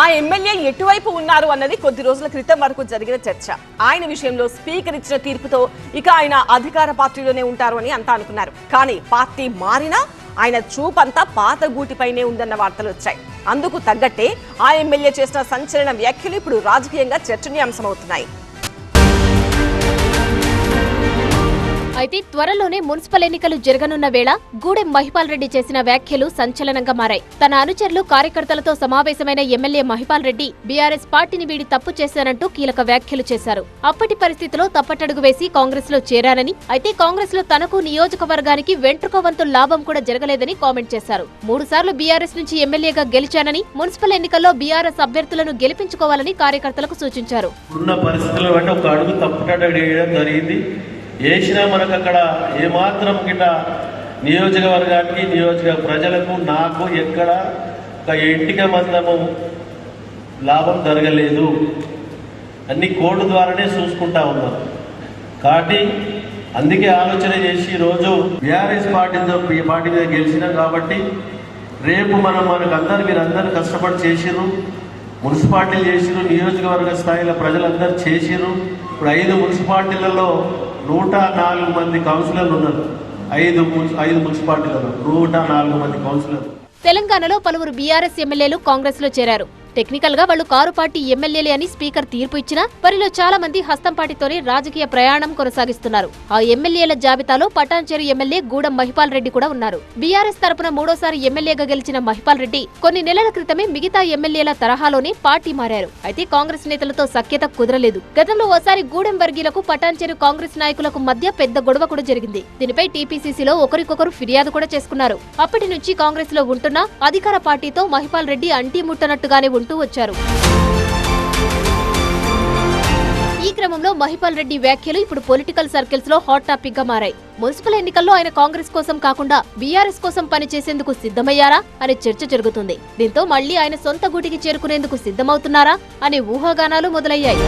ఆ ఎమ్మెల్యే ఎటువైపు ఉన్నారు అన్నది కొద్ది రోజుల క్రితం వరకు జరిగిన చర్చ. ఆయన విషయంలో స్పీకర్ ఇచ్చిన తీర్పుతో ఇక ఆయన అధికార పార్టీలోనే ఉంటారు అని అంతా అనుకున్నారు. కానీ పార్టీ మారినా ఆయన చూపంతా పాత గూటిపైనే ఉందన్న వార్తలు వచ్చాయి. అందుకు తగ్గట్టే ఆ ఎమ్మెల్యే చేసిన సంచలన వ్యాఖ్యలు ఇప్పుడు రాజకీయంగా చర్చనీయాంశమవుతున్నాయి. అయితే త్వరలోనే మున్సిపల్ ఎన్నికలు జరగనున్న వేళ గూడెం మహిపాల్ రెడ్డి చేసిన వ్యాఖ్యలు సంచలనంగా మారాయి. తన అనుచరులు కార్యకర్తలతో సమావేశమైన ఎమ్మెల్యే మహిపాల్ రెడ్డి బీఆర్ఎస్ పార్టీని వీడి తప్పు చేశానంటూ కీలక వ్యాఖ్యలు చేశారు. అప్పటి పరిస్థితిలో తప్పటడుగు వేసి కాంగ్రెస్లో చేరానని అయితే కాంగ్రెస్లో తనకు నియోజకవర్గానికి వెంట్రుకోవంతు లాభం కూడా జరగలేదని కామెంట్ చేశారు. మూడు సార్లు బీఆర్ఎస్ నుంచి ఎమ్మెల్యేగా గెలిచానని మున్సిపల్ ఎన్నికల్లో బీఆర్ఎస్ అభ్యర్థులను గెలిపించుకోవాలని కార్యకర్తలకు సూచించారు. వేసినా మనకు అక్కడ ఏమాత్రం గిట నియోజకవర్గానికి నియోజక ప్రజలకు నాకు ఎక్కడ ఒక ఎంటిక మందము లాభం జరగలేదు. అన్ని కోర్టు ద్వారానే చూసుకుంటా ఉన్నాం. కాబట్టి అందుకే ఆలోచన చేసి రోజు బీఆర్ఎస్ పార్టీతో ఈ పార్టీ మీద గెలిచినాం కాబట్టి రేపు మనం మనకు అందరు మీరు అందరు కష్టపడి చేసిర్రు. మున్సిపాలిటీలు చేసిర్రు నియోజకవర్గ స్థాయిలో ప్రజలందరూ చేసిరు ఇప్పుడు ఐదు మున్సిపాలిటీలలో నూట నాలుగు మంది కౌన్సిలర్లు ఉన్నారు. ఐదు ఐదు మున్సిపాలిటీలలో నూట నాలుగు మంది కౌన్సిలర్లు. తెలంగాణలో పలువురు బీఆర్ఎస్ ఎమ్మెల్యేలు కాంగ్రెస్లో చేరారు. టెక్నికల్గా వాళ్ళు కారు పార్టీ ఎమ్మెల్యేలే అని స్పీకర్ తీర్పు ఇచ్చినా వారిలో చాలా మంది హస్తం పార్టీతోనే రాజకీయ ప్రయాణం కొనసాగిస్తున్నారు. ఆ ఎమ్మెల్యేల జాబితాలో పటాన్చేరు ఎమ్మెల్యే గూడెం మహిపాల్ రెడ్డి కూడా ఉన్నారు. బీఆర్ఎస్ తరపున మూడోసారి ఎమ్మెల్యేగా గెలిచిన మహిపాల్ రెడ్డి కొన్ని నెలల క్రితమే మిగతా ఎమ్మెల్యేల తరహాలోనే పార్టీ మారారు. అయితే కాంగ్రెస్ నేతలతో సఖ్యత కుదరలేదు. గతంలో ఓసారి గూడెం వర్గీయులకు పటాన్చేరు కాంగ్రెస్ నాయకులకు మధ్య పెద్ద గొడవ కూడా జరిగింది. దీనిపై టీపీసీసీలో ఒకరికొకరు ఫిర్యాదు కూడా చేసుకున్నారు. అప్పటి నుంచి కాంగ్రెస్లో ఉంటున్నా అధికార పార్టీతో మహిపాల్ రెడ్డి అంటీ ముట్టనట్టుగానే ఉంటూ వచ్చారు. ఈ క్రమంలో మహిపాల్ రెడ్డి వ్యాఖ్యలు ఇప్పుడు పొలిటికల్ సర్కిల్స్లో హాట్ టాపిక్గా మారాయి. మున్సిపల్ ఎన్నికల్లో ఆయన కాంగ్రెస్ కోసం కాకుండా బీఆర్ఎస్ కోసం పనిచేసేందుకు సిద్ధమయ్యారా అనే చర్చ జరుగుతుంది. దీంతో మళ్ళీ ఆయన సొంత గూటికి చేరుకునేందుకు సిద్ధమవుతున్నారా అనే ఊహాగానాలు మొదలయ్యాయి.